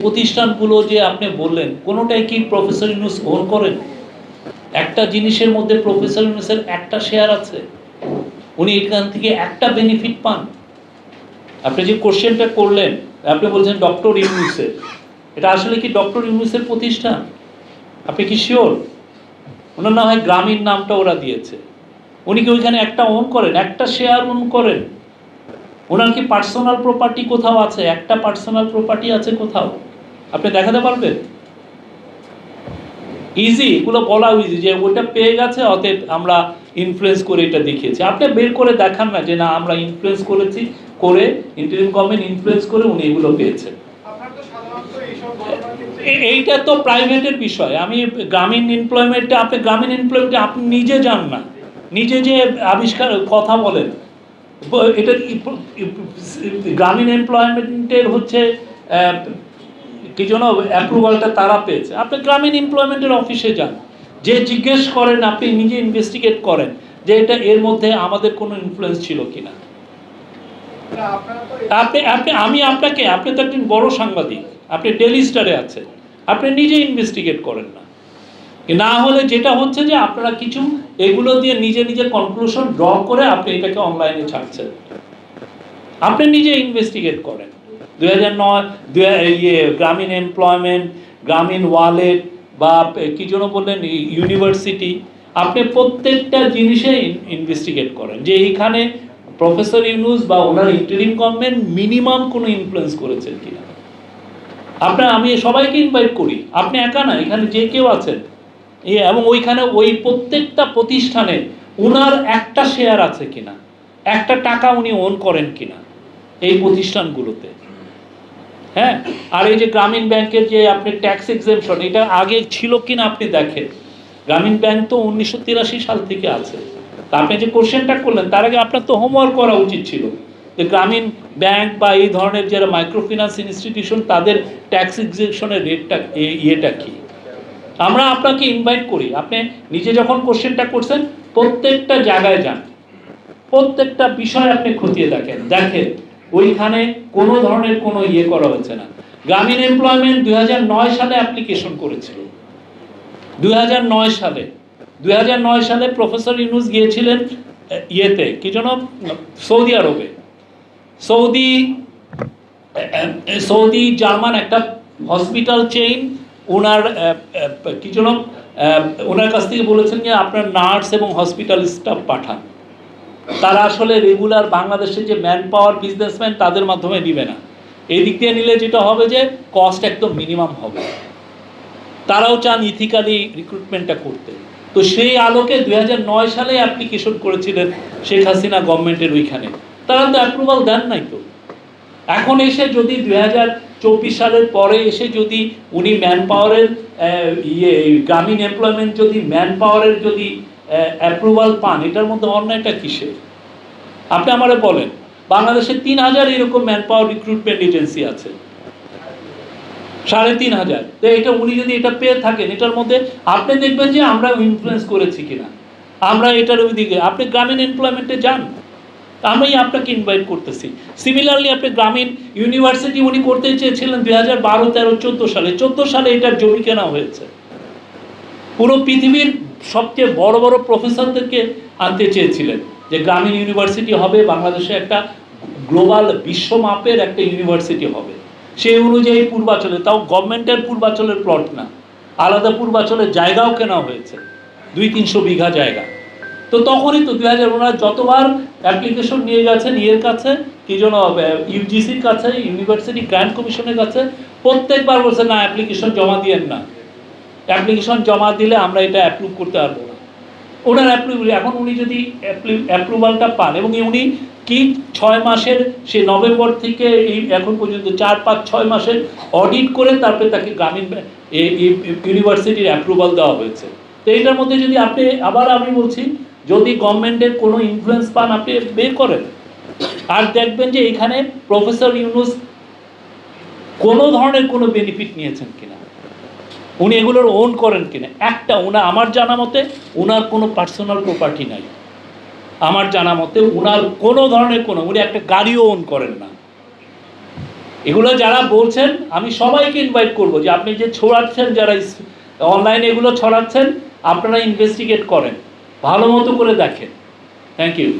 প্রতিষ্ঠানগুলো যে আপনি বললেন, কোনোটাই কি প্রফেসর ইউনুস ওন করেন? একটা জিনিসের মধ্যে প্রফেসর ইউনুসের একটা শেয়ার আছে। উনি এখান থেকে একটা বেনিফিট পান। আপনি যে কোশ্চেনটা করলেন, আপনি বলছেন ডক্টর ইউনুসের এটা আসলে কি ডক্টর ইউনুসের প্রতিষ্ঠান? আপনি কি শিওর ওনার না হয় গ্রামীণ নামটা ওরা দিয়েছে। উনি কি ওইখানে একটা ওন করেন? একটা শেয়ার ওন করেন। ওনার কি পার্সোনাল প্রপার্টি কোথাও আছে? একটা পার্সোনাল প্রপার্টি আছে কোথাও? আপনি দেখাতে পারবেন? ইজি এগুলো বলা ইজি যে ওটা পেয়ে গেছে অতএব আমরা ইনফ্লুয়েন্স করে এটা দেখিয়েছি। আপনি বের করে দেখান না যে না আমরা ইনফ্লুয়েন্স করেছি করে ইন্টারিম গভর্নমেন্ট ইনফ্লুয়েন্স করে উনি এগুলো পেয়েছেন। এইটা তো প্রাইভেটের বিষয়। আমি গ্রামীণ এমপ্লয়মেন্টে আপনি গ্রামীণ এমপ্লয়মেন্টে আপনি নিজে যান না। নিজে যে আবিষ্কার কথা বলেন। এটা গ্রামীণ এমপ্লয়মেন্টের হচ্ছে কি জন্য অ্যাপ্রুভালটা তারা পেয়েছে? আপনি গ্রামীণ এমপ্লয়মেন্টের অফিসে যান। যে জিজ্ঞেস করেন, আপনি নিজে ইনভেস্টিগেট করেন যে এটা এর মধ্যে আমাদের কোনো ইনফ্লুয়েন্স ছিল কিনা। আপনি আপনি, আমি আপনাকে, আপনি তো একজন বড় সাংবাদিক, আপনি ডেলি স্টারে আছেন, আপনি নিজে ইনভেস্টিগেট করেন না। না হলে যেটা হচ্ছে যে আপনারা কিছু এগুলো দিয়ে নিজে নিজে কনক্লুশন ড্র করে আপনি এটাকে অনলাইনে ছাড়ছেন। আপনি নিজে ইনভেস্টিগেট করেন। দুই হাজার নয় ইয়ে গ্রামীণ এমপ্লয়মেন্ট গ্রামীণ ওয়ালেট বা কি জন্য বললেন ইউনিভার্সিটি আপনি প্রত্যেকটা জিনিসে ইনভেস্টিগেট করেন। যে এইখানে প্রফেসর ইউনুস বা ওনার ইন্টারিম গভর্নমেন্ট মিনিমাম কোনো ইনফ্লুয়েন্স করেছেন কিনা। আপনার, আমি সবাইকে ইনভাইট করি। আপনি একা না, এখানে যে কেউ আছেন। এবং ওইখানে ওই প্রত্যেকটা প্রতিষ্ঠানে ওনার একটা শেয়ার আছে কিনা, একটা টাকা উনি ওন করেন কিনা, এই প্রতিষ্ঠানগুলোতে। হ্যাঁ? আর এই যে গ্রামীণ ব্যাংকের যে আপনি ট্যাক্স এক্সেমশন এটা আগে ছিল কিনা আপনি দেখেন? গ্রামীণ ব্যাংক তো উনিশশো তিরাশি সাল থেকে আছে। তা আপনি যে কোশ্চেনটা করলেন, তার আগে আপনার তো হোমওয়ার্ক করা উচিত ছিল। যে গ্রামীণ ব্যাংক বা এই ধরনের যারা মাইক্রোফিন্যান্স ইনস্টিটিউশন তাদের ট্যাক্স এক্সেমশনের রেটটা ইয়েটা কী? আমরা আপনাকে ইনভাইট করি। আপনি নিজে যখন কোশ্চেনটা করছেন, প্রত্যেকটা জায়গায় যান। প্রত্যেকটা বিষয় আপনি খতিয়ে দেখেন। দেখেন ওইখানে কোনো ধরনের কোনো ইয়ে করা হচ্ছে না। গ্রামীণ এমপ্লয়মেন্ট দুই হাজার নয় সালে অ্যাপ্লিকেশন করেছিল। দুই হাজার নয় সালে। দু হাজার নয় সালে প্রফেসর ইউনুস গিয়েছিলেন ইয়েতে, কি যেন, সৌদি আরবে। সৌদি সৌদি, জার্মান একটা হসপিটাল চেইন ওনার কি যেন ওনার কাছ থেকে বলেছেন যে আপনার নার্স এবং হসপিটাল স্টাফ পাঠান। তারা আসলে রেগুলার বাংলাদেশের যে ম্যান পাওয়ার বিজনেসম্যান তাদের মাধ্যমে দিবে না। এই দিক দিয়ে নিলে যেটা হবে যে কস্ট একদম মিনিমাম হবে। তারাও চান ইথিক্যালি রিক্রুটমেন্টটা করতে। তো সেই আলোকে দুই হাজার নয় সালে অ্যাপ্লিকেশন করেছিলেন শেখ হাসিনা গভর্নমেন্টের ওইখানে। তারা তো অ্যাপ্রুভাল দেন নাই তো। এখন এসে যদি দুই হাজার চব্বিশ সালের পরে এসে যদি উনি ম্যান পাওয়ারের ইয়ে গ্রামীণ এমপ্লয়মেন্ট যদি ম্যান পাওয়ারের যদি অ্যাপ্রুভাল পান, এটার মধ্যে অন্যায়টা কিসের? আপনি আমারে বলেন, বাংলাদেশে তিন হাজার এরকম ম্যান পাওয়ার রিক্রুটমেন্ট এজেন্সি আছে। সাড়ে তিন হাজার। তো এটা উনি যদি এটা পেয়ে থাকেন, এটার মধ্যে আপনি দেখবেন যে আমরা ইনফ্লুয়েন্স করেছি কিনা। আমরা এটার ওইদিকে, আপনি গ্রামীণ এমপ্লয়মেন্টে যান। আমি আপনাকে ইনভাইট করতেছি। সিমিলারলি আপনি গ্রামীণ ইউনিভার্সিটি উনি করতে চেয়েছিলেন দুই হাজার বারো, তেরো, চোদ্দ সালে। চোদ্দ সালে এটার জমি কেনা হয়েছে। পুরো পৃথিবীর সবচেয়ে বড় বড় প্রফেসরদেরকে আনতে চেয়েছিলেন যে গ্রামীণ ইউনিভার্সিটি হবে, বাংলাদেশে একটা গ্লোবাল বিশ্বমাপের একটা ইউনিভার্সিটি হবে। সেই অনুযায়ী পূর্বাচলে, তাও গভর্নমেন্টের পূর্বাচলের প্লট না, আলাদা পূর্বাচলের জায়গাও কেনা হয়েছে, দুই তিনশো বিঘা জায়গা। তো তখনই তো দুই হাজার ওনারা যতবার অ্যাপ্লিকেশন নিয়ে গেছেন ইয়ের কাছে, কি যেন ইউজিসির কাছে ইউনিভার্সিটি গ্র্যান্ড কমিশনের কাছে, প্রত্যেকবার বলছে, না অ্যাপ্লিকেশন জমা দিয়েন না। অ্যাপ্লিকেশন জমা দিলে আমরা এটা অ্যাপ্রুভ করতে পারব না। ওনার অ্যাপ্রুভ এখন উনি যদি অ্যাপ্রুভালটা পান, এবং উনি কি ছয় মাসের, সে নভেম্বর থেকে এই এখন পর্যন্ত চার, পাঁচ, ছয় মাসের অডিট করে তারপরে তাকে গ্রামীণ ইউনিভার্সিটির অ্যাপ্রুভাল দেওয়া হয়েছে। তো এটার মধ্যে যদি আপনি, আবার আমি বলছি, যদি গভর্নমেন্টের কোনো ইনফ্লুয়েন্স পান, আপনি বের করেন। আর দেখবেন যে এখানে প্রফেসর ইউনুস কোনো ধরনের কোনো বেনিফিট নিয়েছেন কিনা। উনি এগুলোর ওন করেন কিনা? একটা ওনা আমার জানা মতে ওনার কোনো পার্সোনাল প্রপার্টি নাই। আমার জানা মতে ওনার কোনো ধরনের কোনো, উনি একটা গাড়িও ওন করেন না। এগুলো যারা বলছেন, আমি সবাইকে ইনভাইট করব যে আপনি যে ছড়াচ্ছেন, যারা অনলাইনে এগুলো ছড়াচ্ছেন, আপনারা ইনভেস্টিগেট করেন। ভালো মতো করে দেখেন। Thank you